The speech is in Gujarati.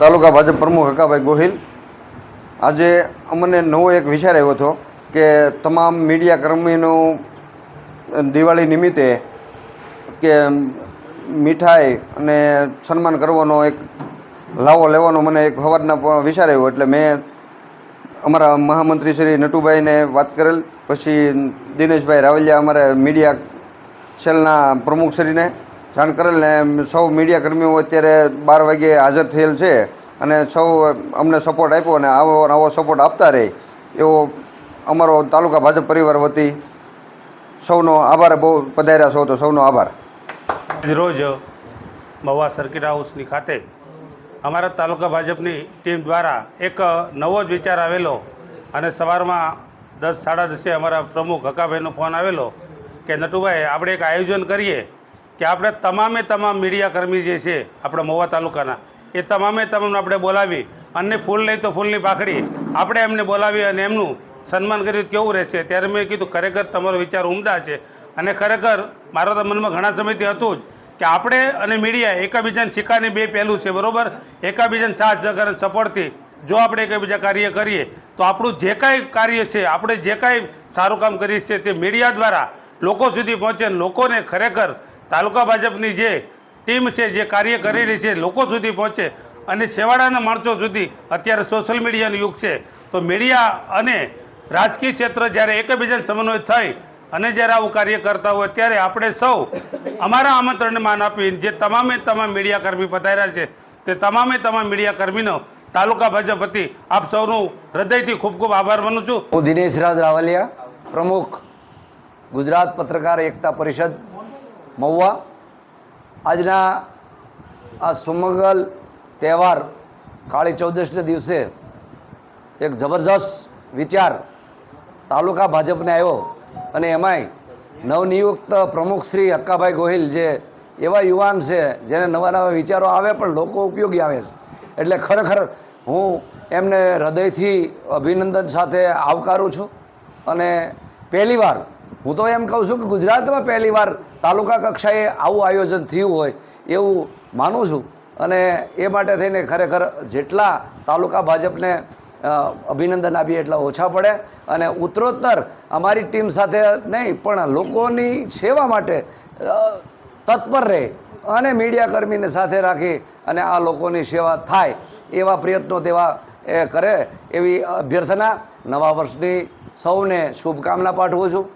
તાલુકા ભાજપ પ્રમુખ હકાભાઈ ગોહિલ, આજે અમને નવો એક વિચાર આવ્યો હતો કે તમામ મીડિયા કર્મીનું દિવાળી નિમિત્તે કે મીઠાઈ અને સન્માન કરવાનો એક લાવો લેવાનો મને એક સવારના વિચાર આવ્યો. એટલે મેં અમારા મહામંત્રી શ્રી નટુભાઈને વાત કરેલ, પછી દિનેશભાઈ રાવલિયા અમારા મીડિયા સેલના પ્રમુખશ્રીને જાણ કરેલ ને સૌ મીડિયા કર્મીઓ અત્યારે બાર વાગ્યે હાજર થયેલ છે અને સૌ અમને સપોર્ટ આપ્યો અને આવો આવો સપોર્ટ આપતા રહે એવો અમારો તાલુકા ભાજપ પરિવાર વતી સૌનો આભાર બહુ પધાર્યા છો તો સૌનો આભાર. રોજ મહુવા સર્કિટ હાઉસની ખાતે અમારા તાલુકા ભાજપની ટીમ દ્વારા એક નવો જ વિચાર આવેલો અને સવારમાં દસ, સાડા દસે અમારા પ્રમુખ હકાભાઈનો ફોન આવેલો કે, નટુભાઈ, આપણે એક આયોજન કરીએ કે આપણે તમામે તમામ મીડિયા કર્મી જે છે, આપણા મહુવા તાલુકાના, એ તમામે તમામને આપણે બોલાવી અને ફૂલ નહીં તો ફૂલની પાખડી આપણે એમને બોલાવી અને એમનું સન્માન કર્યું કેવું રહેશે? ત્યારે મેં કીધું, ખરેખર તમારો વિચાર ઉમદા છે. અને ખરેખર મારા તો મનમાં ઘણા સમયથી હતું જ કે આપણે અને મીડિયા એકાબીજાને શિકારની બે પહેલું છે, બરોબર? એકાબીજાને સાથ, સહકાર સપોર્ટથી જો આપણે એકબીજા કાર્ય કરીએ, તો આપણું જે કાંઈ કાર્ય છે, આપણે જે કાંઈ સારું કામ કરીએ છીએ તે મીડિયા દ્વારા લોકો સુધી પહોંચે લોકોને ખરેખર તાલુકા ભાજપની જે ટીમ છે, જે કાર્ય કરી રહી છે, લોકો સુધી પહોંચે અને છેવાડાના માણસો સુધી અત્યારે સોશિયલ મીડિયાનો યુગ છે. તો મીડિયા અને રાજકીય ક્ષેત્ર જ્યારે એકબીજાને સમન્વય થઈ અને જ્યારે આવું કાર્ય કરતા હોય ત્યારે આપણે સૌ અમારા આમંત્રણને માન આપી જે તમામે તમામ મીડિયા કર્મી પધાર્યા છે, તે તમામે તમામ મીડિયા કર્મીનો તાલુકા ભાજપ વતી આપ સૌનું હૃદયથી ખૂબ ખૂબ આભાર માનું છું. હું દિનેશ રાજ રાવલિયા, પ્રમુખ ગુજરાત પત્રકાર એકતા પરિષદ મહુવા. આજના આ સુમંગલ તહેવાર કાળી ચૌદશના દિવસે એક જબરજસ્ત વિચાર તાલુકા ભાજપને આવ્યો અને એમાંય નવનિયુક્ત પ્રમુખ શ્રી હક્કાભાઈ ગોહિલ જે એવા યુવાન છે, જેને નવા નવા વિચારો આવે પણ લોકો ઉપયોગી આવે છે. એટલે ખરેખર હું એમને હૃદયથી અભિનંદન સાથે આવકારું છું અને પહેલીવાર હું તો એમ કહું છું કે ગુજરાતમાં પહેલીવાર તાલુકા કક્ષાએ આવું આયોજન થયું હોય એવું માનું છું. અને એ માટે થઈને ખરેખર જેટલા તાલુકા ભાજપને અભિનંદન આપીએ એટલા ઓછા પડે. અને ઉત્તરોત્તર અમારી ટીમ સાથે નહીં, પણ લોકોની સેવા માટે તત્પર રહે અને મીડિયા કર્મીને સાથે રાખી અને આ લોકોની સેવા થાય એવા પ્રયત્નો તેવા એ કરે એવી અભ્યર્થના નવા વર્ષની સૌને શુભકામના પાઠવું છું.